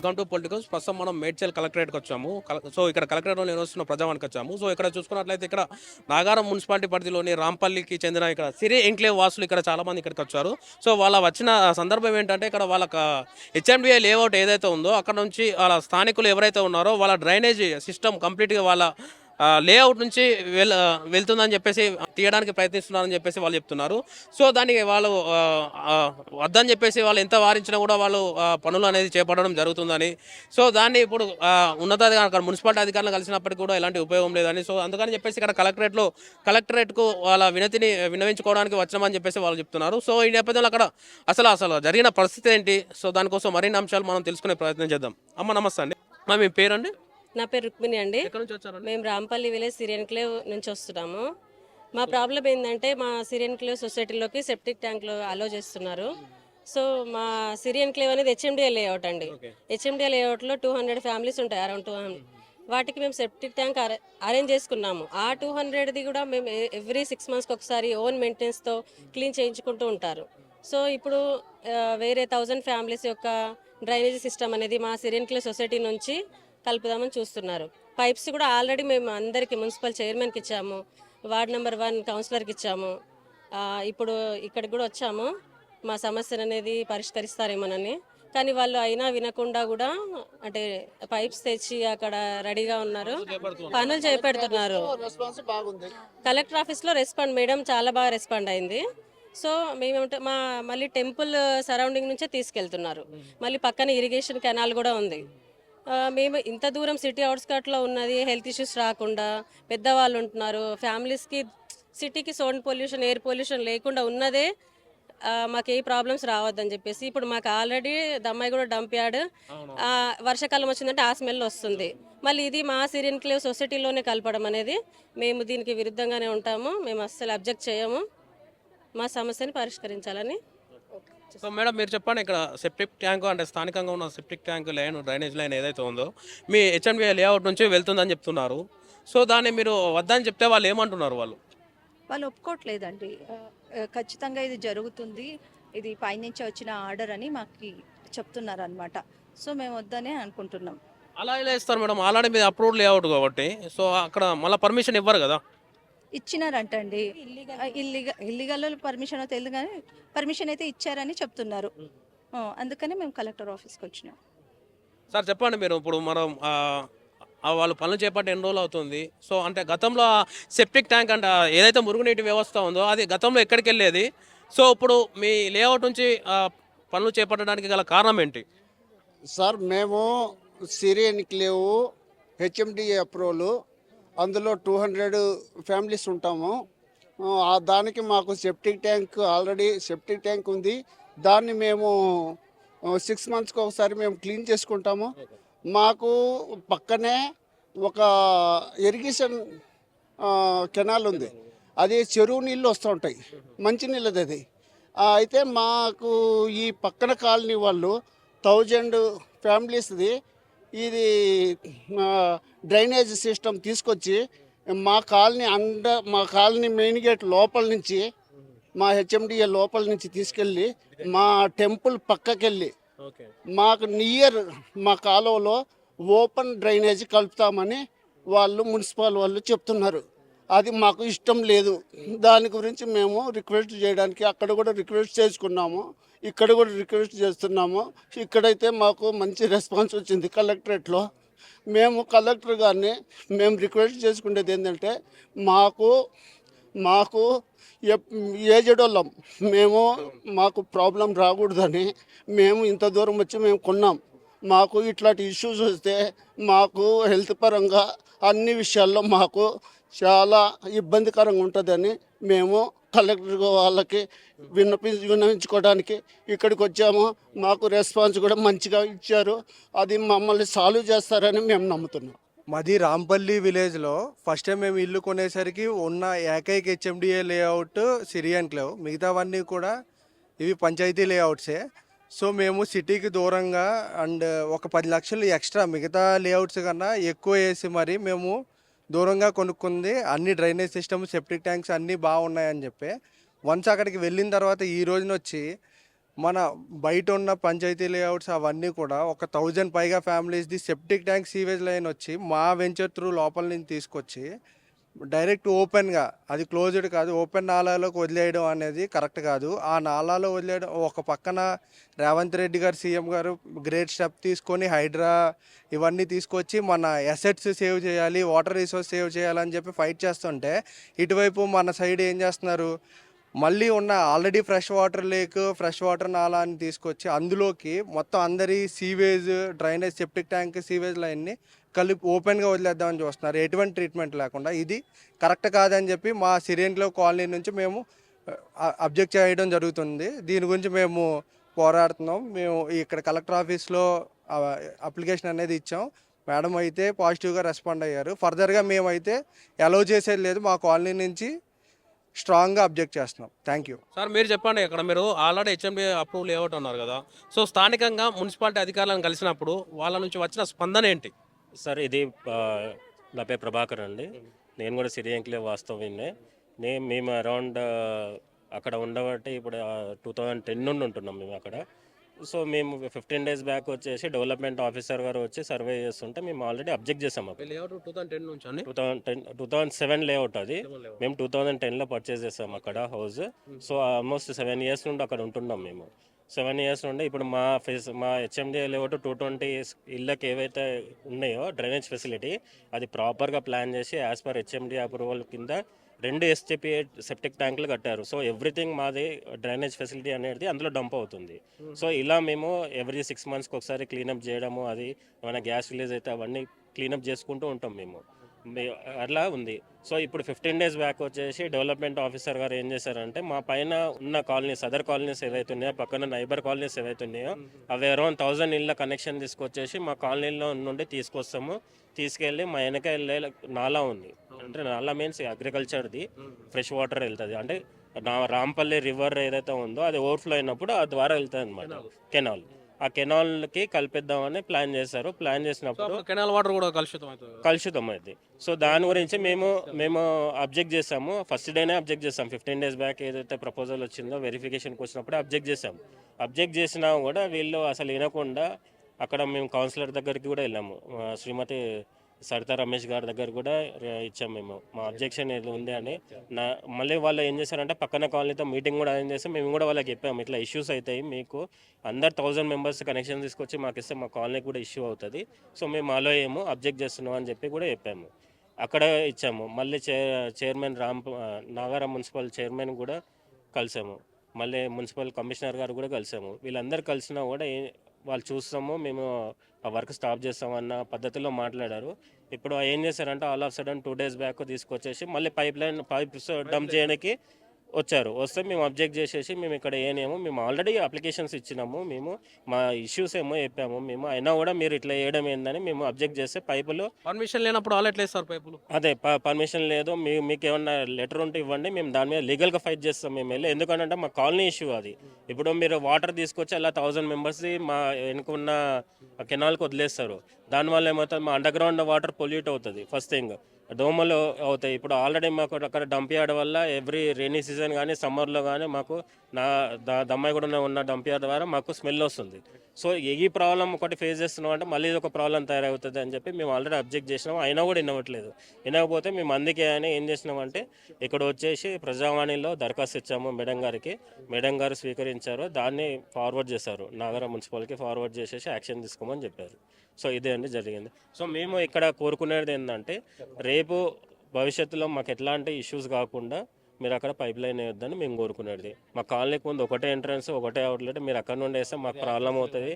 Welcome to politicals ప్రస్తుతం మనం మేడ్చల్ కలెక్టరేట్కి వచ్చాము. సో ఇక్కడ కలెక్టరేట్లో నేను వస్తున్న ప్రజావానికి వచ్చాము. సో ఇక్కడ చూసుకున్నట్లయితే ఇక్కడ నాగారం మున్సిపాలిటీ పరిధిలోని రాంపల్లికి చెందిన ఇక్కడ సిరి ఎంక్లేవ్ వాసులు ఇక్కడ చాలా మంది ఇక్కడికి వచ్చారు. సో వాళ్ళ వచ్చిన సందర్భం ఏంటంటే ఇక్కడ వాళ్ళ హెచ్ఎండిఏ లేఅవుట్ ఏదైతే ఉందో అక్కడ నుంచి వాళ్ళ స్థానికులు ఎవరైతే ఉన్నారో వాళ్ళ డ్రైనేజ్ సిస్టమ్ కంప్లీట్గా వాళ్ళ లేఅవుట్ నుంచి వెల్ వెళ్తుందని చెప్పేసి తీయడానికి ప్రయత్నిస్తున్నారని చెప్పేసి వాళ్ళు చెప్తున్నారు. సో దానికి వాళ్ళు వద్దని చెప్పేసి వాళ్ళు ఎంత వారించినా కూడా వాళ్ళు పనులు అనేది చేపట్టడం జరుగుతుందని. సో దాన్ని ఇప్పుడు ఆ, ఉన్నతాధికారులు అక్కడ మున్సిపాలిటీ అధికారులు కలిసినప్పటికీ కూడా ఎలాంటి ఉపయోగం లేదని. సో అందుకని చెప్పేసి ఇక్కడ కలెక్టరేట్లో కలెక్టరేట్కు వాళ్ళ వినతిని విన్నవించుకోవడానికి వచ్చామని చెప్పేసి వాళ్ళు చెప్తున్నారు. సో ఈ నేపథ్యంలో అక్కడ అసలు అసలు జరిగిన పరిస్థితి ఏంటి? సో దానికోసం మరిన్ని అంశాలు మనం తెలుసుకునే ప్రయత్నం చేద్దాం. అమ్మ నమస్తే అండి. మా మీ పేరండి? నా పేరు రుక్మిణి అండి. మేము రాంపల్లి విలేజ్ సిరియన్ క్లేవ్ నుంచి వస్తున్నాము. మా ప్రాబ్లం ఏంటంటే మా సిరియన్ క్లేవ్ సొసైటీలోకి సెప్టిక్ ట్యాంక్లు అలో చేస్తున్నారు. సో మా సిరియన్ క్లేవ్ అనేది హెచ్ఎండిఏ లేఅవుట్ అండి. హెచ్ఎండిఏ లేఅవుట్లో టూ హండ్రెడ్ ఫ్యామిలీస్ ఉంటాయి అరౌండ్ టూ వాటికి మేము సెప్టిక్ ట్యాంక్ అరే- అరేంజ్ చేసుకున్నాము. ఆ టూ హండ్రెడ్ది కూడా మేము ఎవ్రీ సిక్స్ మంత్స్కి ఒకసారి ఓన్ మెయింటెనెన్స్తో క్లీన్ చేయించుకుంటూ ఉంటారు. సో ఇప్పుడు వేరే థౌజండ్ ఫ్యామిలీస్ యొక్క డ్రైనేజ్ సిస్టమ్ అనేది మా సిరియన్ క్లే సొసైటీ నుంచి కలుపుదామని చూస్తున్నారు. పైప్స్ కూడా ఆల్రెడీ మేము అందరికి మున్సిపల్ చైర్మన్కి ఇచ్చాము. వార్డ్ నెంబర్ వన్ కౌన్సిలర్కి ఇచ్చాము. ఇప్పుడు ఇక్కడికి కూడా వచ్చాము. మా సమస్యను అనేది పరిష్కరిస్తారేమోనని. కానీ వాళ్ళు అయినా వినకుండా కూడా అంటే పైప్స్ తెచ్చి అక్కడ రెడీగా ఉన్నారు. పనులు చేపెడుతున్నారు. కలెక్టర్ ఆఫీస్లో రెస్పాండ్ మేడం చాలా బాగా రెస్పాండ్ అయింది. సో మేమేమంటే మా మళ్ళీ టెంపుల్ సరౌండింగ్ నుంచే తీసుకెళ్తున్నారు. మళ్ళీ పక్కన ఇరిగేషన్ కెనాల్ కూడా ఉంది. మేము ఇంత దూరం సిటీ అవుట్స్కట్లో ఉన్నది హెల్త్ ఇష్యూస్ రాకుండా పెద్దవాళ్ళు ఉంటున్నారు. ఫ్యామిలీస్కి సిటీకి సౌండ్ పొల్యూషన్ ఎయిర్ పొల్యూషన్ లేకుండా ఉన్నదే మాకు ఏ ప్రాబ్లమ్స్ రావద్దని చెప్పేసి ఇప్పుడు మాకు ఆల్రెడీ దమ్మాయి కూడా డంప్ యార్డ్. వర్షాకాలం వచ్చిందంటే ఆ స్మెల్ వస్తుంది. మళ్ళీ ఇది మా సిరియన్ క్లేవ్ సొసైటీలోనే కలపడం అనేది మేము దీనికి విరుద్ధంగానే ఉంటాము. మేము అస్సలు అబ్జెక్ట్ చేయము. మా సమస్యని పరిష్కరించాలని సో మేడం మీరు చెప్పండి ఇక్కడ సెప్టిక్ ట్యాంక్ అంటే స్థానికంగా ఉన్న septic tank line drainage line ఏదైతే ఉందో మీ హెచ్ఎండి లేఅవుట్ నుంచి వెళ్తుందని చెప్తున్నారు. సో దాన్ని మీరు వద్దని చెప్తే వాళ్ళు ఏమంటున్నారు వాళ్ళు? వాళ్ళు ఒప్పుకోవట్లేదండి ఖచ్చితంగా ఇది జరుగుతుంది. ఇది పైనుంచి వచ్చిన ఆర్డర్ అని మాకు చెప్తున్నారు అనమాట సో మేము వద్దనే అనుకుంటున్నాం. అలా ఇలా ఇస్తారు మేడం ఆల్రెడీ మీద అప్రూవ్డ్ లేఅవుట్ కాబట్టి. సో అక్కడ మళ్ళీ పర్మిషన్ ఇవ్వరు కదా? ఇచ్చినారంటండి. ఇల్లీగల్ ఇల్లీగల్ పర్మిషన్ తెలియదు కానీ పర్మిషన్ అయితే ఇచ్చారని చెప్తున్నారు. అందుకనే మేము కలెక్టర్ ఆఫీస్కి వచ్చినాం. సార్ చెప్పండి మీరు ఇప్పుడు మనం వాళ్ళు పనులు చేపట్టి ఎన్ని రోజులు అవుతుంది? సో అంటే గతంలో సెప్టిక్ ట్యాంక్ అంటే ఏదైతే మురుగునీటి వ్యవస్థ ఉందో అది గతంలో ఎక్కడికి వెళ్ళేది? సో ఇప్పుడు మీ లేఅవుట్ నుంచి పనులు చేపట్టడానికి గల కారణం ఏంటి? సార్ మేము సిరియన్ క్లేవ్ హెచ్ఎండిఏ అప్రూవల్ అందులో టూ హండ్రెడ్ ఫ్యామిలీస్ ఉంటాము. ఆ దానికి మాకు septic tank already septic tank ఉంది. దాన్ని మేము సిక్స్ మంత్స్కి ఒకసారి మేము క్లీన్ చేసుకుంటాము. మాకు పక్కనే ఒక ఇరిగేషన్ కెనాల్ ఉంది. అది చెరువు నీళ్ళు వస్తూ ఉంటాయి. మంచి నీళ్ళది అది. అయితే మాకు ఈ పక్కన కాలనీ వాళ్ళు థౌజండ్ ఫ్యామిలీస్ది ఇది డ్రైనేజ్ సిస్టమ్ తీసుకొచ్చి మా కాలనీ అండ మా కాలనీ మెయిన్ గేట్ లోపల నుంచి మా హెచ్ఎండిఏ లోపల నుంచి తీసుకెళ్ళి మా టెంపుల్ పక్కకెళ్ళి మాకు నియర్ మా కాలువలో ఓపెన్ డ్రైనేజ్ కలుపుతామని వాళ్ళు మున్సిపల్ వాళ్ళు చెప్తున్నారు. అది మాకు ఇష్టం లేదు. దాని గురించి మేము రిక్వెస్ట్ చేయడానికి అక్కడ కూడా రిక్వెస్ట్ చేసుకున్నాము. ఇక్కడ కూడా రిక్వెస్ట్ చేస్తున్నాము. ఇక్కడైతే మాకు మంచి రెస్పాన్స్ వచ్చింది కలెక్టరేట్లో. మేము కలెక్టర్ గారిని మేము రిక్వెస్ట్ చేసుకునేది ఏంటంటే మాకు మాకు ఎప్- వాళ్ళం. మేము మాకు ప్రాబ్లం రాకూడదని మేము ఇంత దూరం వచ్చి మేము కొన్నాం. మాకు ఇట్లాంటి ఇష్యూస్ వస్తే మాకు హెల్త్ పరంగా అన్ని విషయాల్లో మాకు చాలా ఇబ్బందికరంగా ఉంటుందని మేము కలెక్టర్ వాళ్ళకి విన్నపి విన్నవించుకోవడానికి ఇక్కడికి వచ్చాము. మాకు రెస్పాన్స్ కూడా మంచిగా ఇచ్చారు. అది మమ్మల్ని సాల్వ్ చేస్తారని మేము నమ్ముతున్నాం. మాది రాంపల్లి విలేజ్లో ఫస్ట్ టైం మేము ఇల్లు కొనేసరికి ఉన్న ఏకైక హెచ్ఎండిఏ లేఅవుట్ సిరియన్ క్లేవ్. మిగతావన్నీ కూడా ఇవి పంచాయతీ లేఅవుట్సే. సో మేము సిటీకి దూరంగా అండ్ ఒక పది లక్షలు ఎక్స్ట్రా మిగతా లేఅవుట్స్ కన్నా ఎక్కువ వేసి మరి మేము దూరంగా కొనుక్కుంది. అన్ని డ్రైనేజ్ సిస్టమ్ సెప్టిక్ ట్యాంక్స్ అన్నీ బాగున్నాయని చెప్పి. వన్స్ అక్కడికి వెళ్ళిన తర్వాత ఈ రోజున వచ్చి మన బయట ఉన్న పంచాయతీ లేఅవుట్స్ అవన్నీ కూడా ఒక థౌజండ్ పైగా ఫ్యామిలీస్ది సెప్టిక్ ట్యాంక్ సీవేజ్ లైన్ వచ్చి మా వెంచర్ త్రూ లోపల నుంచి తీసుకొచ్చి డైరెక్ట్ ఓపెన్గా అది క్లోజ్డ్ కాదు ఓపెన్ నాలాలోకి వదిలేయడం అనేది కరెక్ట్ కాదు. ఆ నాలాలో వదిలేయడం ఒక పక్కన రేవంత్ రెడ్డి గారు సీఎం గారు గ్రేట్ స్టెప్ తీసుకొని హైడ్రా ఇవన్నీ తీసుకొచ్చి మన ఎసెట్స్ సేవ్ చేయాలి వాటర్ రిసోర్స్ సేవ్ చేయాలని చెప్పి ఫైట్ చేస్తుంటే ఇటువైపు మన సైడ్ ఏం చేస్తున్నారు? మళ్ళీ ఉన్న already fresh water lake fresh water నాలాని తీసుకొచ్చి అందులోకి మొత్తం అందరి sewage drainage septic tank sewage లైన్ని కలిపి ఓపెన్గా వదిలేద్దామని చూస్తున్నారు. ఎటువంటి ట్రీట్మెంట్ లేకుండా. ఇది కరెక్ట్ కాదని చెప్పి మా సిరియన్లో కాలనీ నుంచి మేము అబ్జెక్ట్ చేయడం జరుగుతుంది. దీని గురించి మేము పోరాడుతున్నాం. మేము ఇక్కడ కలెక్టర్ ఆఫీస్లో అప్లికేషన్ అనేది ఇచ్చాం. మేడం అయితే పాజిటివ్గా రెస్పాండ్ అయ్యారు. ఫర్దర్గా మేమైతే అలౌ చేసేది లేదు. మా కాలనీ నుంచి స్ట్రాంగ్గా అబ్జెక్ట్ చేస్తున్నాం. Thank you. సార్ మీరు చెప్పండి. ఇక్కడ మీరు ఆల్రెడీ హెచ్ఎండి అప్రూవల్ ఇవ్వటం ఉన్నారు కదా. సో స్థానికంగా మున్సిపాలిటీ అధికారులను కలిసినప్పుడు వాళ్ళ నుంచి వచ్చిన స్పందన ఏంటి? సార్ ఇది నా పేరు ప్రభాకర్ అండి. నేను కూడా సిరి ఎంక్లేవ్ వాస్తవ్యనే నేను మేము అరౌండ్ అక్కడ ఉండబట్టి ఇప్పుడు టూ థౌజండ్ టెన్ నుండి ఉంటున్నాం మేము అక్కడ. సో మేము ఫిఫ్టీన్ డేస్ బ్యాక్ వచ్చేసి డెవలప్మెంట్ ఆఫీసర్ గారు వచ్చి సర్వే చేస్తుంటే మేము ఆల్రెడీ అబ్జెక్ట్ చేసాం టూ థౌసండ్ టెన్ నుంచి two thousand ten two thousand seven layout అది. మేము టూ థౌజండ్ టెన్లో పర్చేస్ చేసాం అక్కడ house so almost seven years నుండి అక్కడ ఉంటున్నాం మేము. సెవెన్ ఇయర్స్ నుండి ఇప్పుడు మా ఫేస్ మా హెచ్ఎండి లేఅవుట్ టూ ట్వంటీ ఇళ్ళకి ఏవైతే ఉన్నాయో డ్రైనేజ్ ఫెసిలిటీ అది ప్రాపర్గా ప్లాన్ చేసి యాజ్ పర్ హెచ్ఎండి అప్రూవల్ కింద రెండు ఎస్టీపీ సెప్టిక్ ట్యాంకులు కట్టారు. సో ఎవ్రీథింగ్ మాది డ్రైనేజ్ ఫెసిలిటీ అనేది అందులో డంప్ అవుతుంది. సో ఇలా మేము ఎవ్రీ సిక్స్ మంత్స్కి ఒకసారి క్లీనప్ చేయడము అది ఏమైనా గ్యాస్ రిలీజ్ అయితే అవన్నీ క్లీనప్ చేసుకుంటూ ఉంటాం మేము. అలా అట్లా ఉంది. సో ఇప్పుడు ఫిఫ్టీన్ డేస్ బ్యాక్ వచ్చేసి డెవలప్మెంట్ ఆఫీసర్ గారు ఏం చేశారంటే మా పైన ఉన్న కాలనీస్ అదర్ కాలనీస్ ఏవైతే ఉన్నాయో పక్కన నైబర్ కాలనీస్ ఏవైతే ఉన్నాయో అవి అరౌండ్ థౌజండ్ ఇళ్ళ కనెక్షన్ తీసుకొచ్చేసి మా కాలనీలో నుండి తీసుకొస్తాము. తీసుకెళ్ళి మా వెనక వెళ్ళే నాలా ఉంది. అంటే నాలా మీన్స్ అగ్రికల్చర్ది ఫ్రెష్ వాటర్ వెళ్తుంది. అంటే నా రాంపల్లి రివర్ ఏదైతే ఉందో అది ఓవర్ఫ్లో అయినప్పుడు ఆ ద్వారా వెళ్తుంది అనమాట కెనాల్. ఆ కెనాల్కి కలిపిద్దామని ప్లాన్ చేశారు. ప్లాన్ చేసినప్పుడు కెనాల్ వాటర్ కూడా కలుషితం అవుతుంది కలుషితం అది సో దాని గురించి మేము మేము అబ్జెక్ట్ చేసాము. ఫస్ట్ డేనే అబ్జెక్ట్ చేసాం. ఫిఫ్టీన్ డేస్ బ్యాక్ ఏదైతే ప్రపోజల్ వచ్చిందో వెరిఫికేషన్కి వచ్చినప్పుడు అబ్జెక్ట్ చేసాం. అబ్జెక్ట్ చేసినా కూడా వీళ్ళు అసలు వినకుండా అక్కడ మేము కౌన్సిలర్ దగ్గరికి కూడా వెళ్ళాము. శ్రీమతి సరితా రమేష్ గారి దగ్గర కూడా ఇచ్చాం మేము. మా అబ్జెక్షన్ ఏదో ఉంది అని. నా మళ్ళీ వాళ్ళు ఏం చేశారంటే పక్కన కాలనీతో మీటింగ్ కూడా అరేంజ్ చేస్తే మేము కూడా వాళ్ళకి చెప్పాము ఇట్లా ఇష్యూస్ అవుతాయి మీకు అందరు థౌజండ్ మెంబర్స్ కనెక్షన్ తీసుకొచ్చి మాకు ఇస్తే మా కాలనీకి కూడా ఇష్యూ అవుతుంది. సో మేము అలో ఏమో అబ్జెక్ట్ చేస్తున్నాం అని చెప్పి కూడా చెప్పాము. అక్కడ ఇచ్చాము. మళ్ళీ చే చైర్మన్ రామ్ నాగారా మున్సిపల్ చైర్మన్ కూడా కలిసాము. మళ్ళీ మున్సిపల్ కమిషనర్ గారు కూడా కలిసాము. వీళ్ళందరూ కలిసినా కూడా వాళ్ళు చూస్తాము మేము ఆ వర్క్ స్టాప్ చేస్తామన్న పద్ధతిలో మాట్లాడారు. ఇప్పుడు ఏం చేశారంటే all of sudden two days back తీసుకొచ్చేసి మళ్ళీ పైప్ లైన్ పైప్స్ డంప్ చేయడానికి వచ్చారు. వస్తే మేము అబ్జెక్ట్ చేసేసి మేము ఇక్కడ ఏనేమో మేము ఆల్రెడీ అప్లికేషన్స్ ఇచ్చినాము. మేము మా ఇష్యూస్ ఏమో చెప్పాము. మేము అయినా కూడా మీరు ఇట్లా వేయడం ఏందని మేము అబ్జెక్ట్ చేస్తే పైపులు పర్మిషన్ లేనప్పుడు ఆల్ ఎట్లా ఇస్తారు పైపులు అదే పర్మిషన్ లేదు. మీ మీకు ఏమన్నా లెటర్ ఉంటే ఇవ్వండి. మేము దాని మీద లీగల్గా ఫైట్ చేస్తాం మేము వెళ్ళి. ఎందుకంటే మా కాలనీ ఇష్యూ అది. ఇప్పుడు మీరు వాటర్ తీసుకొచ్చి అలా థౌజండ్ మెంబర్స్ది మా వెనుకున్న కెనాల్కి వదిలేస్తారు. దానివల్ల ఏమవుతుంది? మా అండర్ గ్రౌండ్ వాటర్ పొల్యూట్ అవుతుంది. ఫస్ట్ థింగ్ దోమలు అవుతాయి. ఇప్పుడు ఆల్రెడీ మాకు అక్కడ డంప్ యార్డ్ వల్ల ఎవ్రీ రెయినీ సీజన్ కానీ సమ్మర్లో కానీ మాకు నా ద- దమ్మాయి కూడా ఉన్న డంప్ యార్డ్ ద్వారా మాకు స్మెల్ వస్తుంది. సో ఈ ప్రాబ్లం ఒకటి ఫేస్ చేస్తున్నాం అంటే మళ్ళీ ఇది ఒక ప్రాబ్లం తయారవుతుంది అని చెప్పి మేము ఆల్రెడీ అబ్జెక్ట్ చేసినాం. అయినా కూడా వినవట్లేదు. వినకపోతే మేము అందుకే అని ఏం చేసినామంటే ఇక్కడ వచ్చేసి ప్రజావాణిలో దరఖాస్తు ఇచ్చాము మేడం గారికి. మేడం గారు స్వీకరించారు. దాన్ని ఫార్వర్డ్ చేశారు. నాగర మున్సిపాలిటీకి ఫార్వర్డ్ చేసేసి యాక్షన్ తీసుకోమని చెప్పారు. సో ఇదే అండి జరిగింది. సో మేము ఇక్కడ కోరుకునేది ఏంటంటే రేపు భవిష్యత్తులో మాకు ఎట్లాంటి ఇష్యూస్ కాకుండా మీరు అక్కడ పైప్ లైన్ వేయొద్దని మేము కోరుకునేది. మా కాలనీకి ముందు ఒకటే ఎంట్రన్స్ ఒకటే అవుట్లెట్ మీరు అక్కడ నుండి వేస్తే మాకు ప్రాబ్లం అవుతుంది.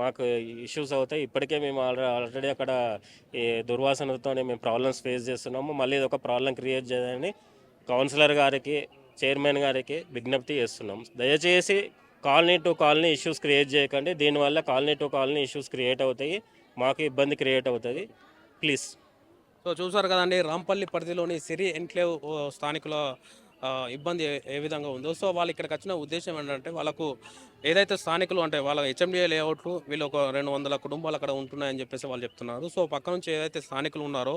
మాకు ఇష్యూస్ అవుతాయి. ఇప్పటికే మేము ఆల్రెడీ అక్కడ ఈ దుర్వాసనతో మేము ప్రాబ్లమ్స్ ఫేస్ చేస్తున్నాము. మళ్ళీ ఇది ఒక ప్రాబ్లం క్రియేట్ చేయాలని కౌన్సిలర్ గారికి చైర్మన్ గారికి విజ్ఞప్తి చేస్తున్నాం. దయచేసి colony to colony issues create చేయకండి. దీనివల్ల colony to colony issues create అవుతాయి. మాకు ఇబ్బంది క్రియేట్ అవుతుంది. ప్లీజ్ సో చూసారు కదండి రాంపల్లి పరిధిలోని సిరి ఎన్క్లేవ్ స్థానికుల ఇబ్బంది ఏ విధంగా ఉందో. సో వాళ్ళు ఇక్కడికి వచ్చిన ఉద్దేశం ఏంటంటే వాళ్ళకు ఏదైతే స్థానికులు అంటే వాళ్ళ హెచ్ఎండిఏ లేఅవుట్లు వీళ్ళు ఒక రెండు వందల కుటుంబాలు అక్కడ ఉంటున్నాయని చెప్పేసి వాళ్ళు చెప్తున్నారు. సో పక్క నుంచి ఏదైతే స్థానికులు ఉన్నారో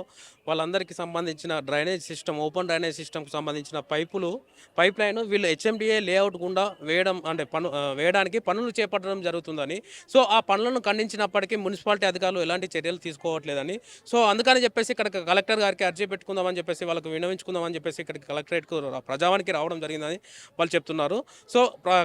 వాళ్ళందరికీ సంబంధించిన డ్రైనేజ్ సిస్టమ్ ఓపెన్ డ్రైనేజ్ సిస్టమ్కి సంబంధించిన పైపులు పైప్ లైన్ వీళ్ళు హెచ్ఎండిఏ లేఅవుట్ గుండా వేయడం అంటే పను వేయడానికి పనులు చేపట్టడం జరుగుతుందని. సో ఆ పనులను ఖండించినప్పటికీ మున్సిపాలిటీ అధికారులు ఎలాంటి చర్యలు తీసుకోవట్లేదని. సో అందుకని చెప్పేసి ఇక్కడ కలెక్టర్ గారికి అర్జీ పెట్టుకుందామని చెప్పేసి వాళ్ళకు వినవించుకుందామని చెప్పేసి ఇక్కడికి కలెక్టరేట్కు ప్రజావానికి రావడం జరిగిందని వాళ్ళు చెప్తున్నారు. సో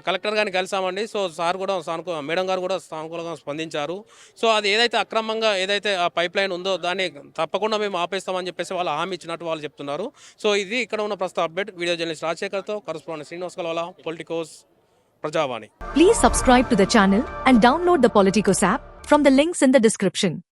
కలెక్టర్ గారిని కలిసామండి. సో సార్ కూడా సానుకూల మేడం గారు కూడా సానుకూలంగా స్పందించారు. సో అది ఏదైతే అక్రమంగా ఏదైతే ఆ పైప్ లైన్ ఉందో దాన్ని తప్పకుండా మేము ఆపేస్తామని చెప్పేసి వాళ్ళు హామీ ఇచ్చినట్టు వాళ్ళు చెప్తున్నారు. సో ఇది ఇక్కడ ఉన్న ప్రస్తుత update. Video journalist రాజశేఖర్తో correspondent Srinivas Kalavala Politicos Prajavani. Please subscribe to the channel and download the Politicos app from the links in the description